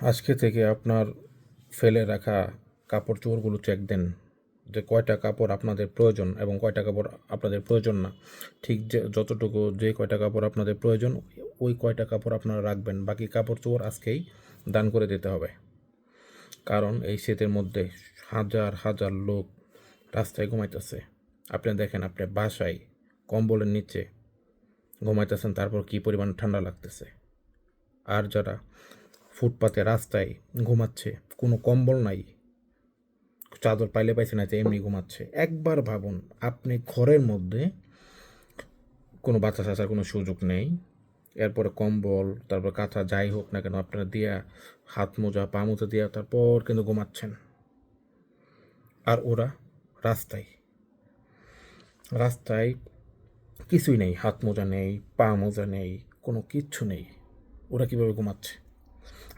আজকে থেকে আপনার ফেলে রাখা কাপড় চোপড়গুলো চেক দেন যে কয়টা কাপড় আপনাদের প্রয়োজন এবং কয়টা কাপড় আপনাদের প্রয়োজন না। ঠিক যে, যতটুকু যে কয়টা কাপড় আপনাদের প্রয়োজন, ওই কয়টা কাপড় আপনারা রাখবেন। বাকি কাপড় চোপড় আজকেই দান করে দিতে হবে। কারণ এই শীতের মধ্যে হাজার হাজার লোক রাস্তায় ঘুমাইতেছে। আপনি দেখেন, আপনি বাসায় কম্বলের নিচে ঘুমাইতেছেন, তারপর কী পরিমাণ ঠান্ডা লাগতেছে। আর যারা ফুটপাতে, রাস্তায় ঘুমাচ্ছে। কোনো কম্বল নাই। চাদর পাইলে পাইছে না যে এমনি ঘুমাচ্ছে। একবার ভাবুন, আপনি ঘরের মধ্যে কোনো বাচ্চা চাচার কোনো সুযোগ নেই। এরপরে কম্বল, তারপর কাঁথা যাই হোক না কেন, আপনারা দিয়া হাত মোজা, পা মোজা দিয়া তারপর কিন্তু ঘুমাচ্ছেন। আর ওরা রাস্তায়। রাস্তায় কিছুই নেই। হাত মোজা নেই, পা মোজা নেই, কোনো কিচ্ছু নেই। ওরা কীভাবে ঘুমাচ্ছে?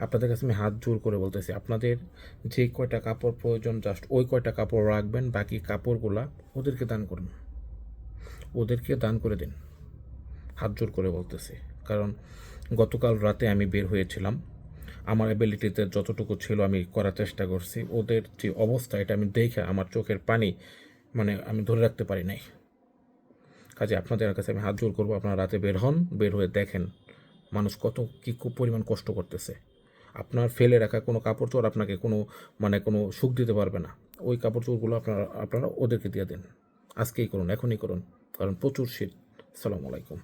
আপনাদের কাছে আমি হাত জোর করে বলতেছি, আপনাদের যে কয়টা কাপড় প্রয়োজন জাস্ট ওই কয়টা কাপড় রাখবেন, বাকি কাপড়গুলা ওদেরকে দান করুন। ওদেরকে দান করে দিন। হাত জোর করে বলতেছি, কারণ গতকাল রাতে আমি বের হয়েছিলাম। আমার অ্যাবিলিটিতে যতটুকু ছিল আমি করার চেষ্টা করছি। ওদের যে অবস্থা, এটা আমি দেখে আমার চোখের পানি মানে আমি ধরে রাখতে পারি নাই। কাজে আপনাদের কাছে আমি হাত জোর করব, আপনারা রাতে বের হন, বের হয়ে দেখেন মানুষ কত কী পরিমাণ কষ্ট করতেছে। আপনার ফেলে রাখা কোনো কাপড় চোর আপনাকে কোনো মানে কোনো সুখ দিতে পারবে না। ওই কাপড় চোরগুলো আপনারা আপনারা ওদেরকে দিয়ে দিন। আজকেই করুন, এখনই করুন। কারণ প্রচুর শীত। আসসালামু আলাইকুম।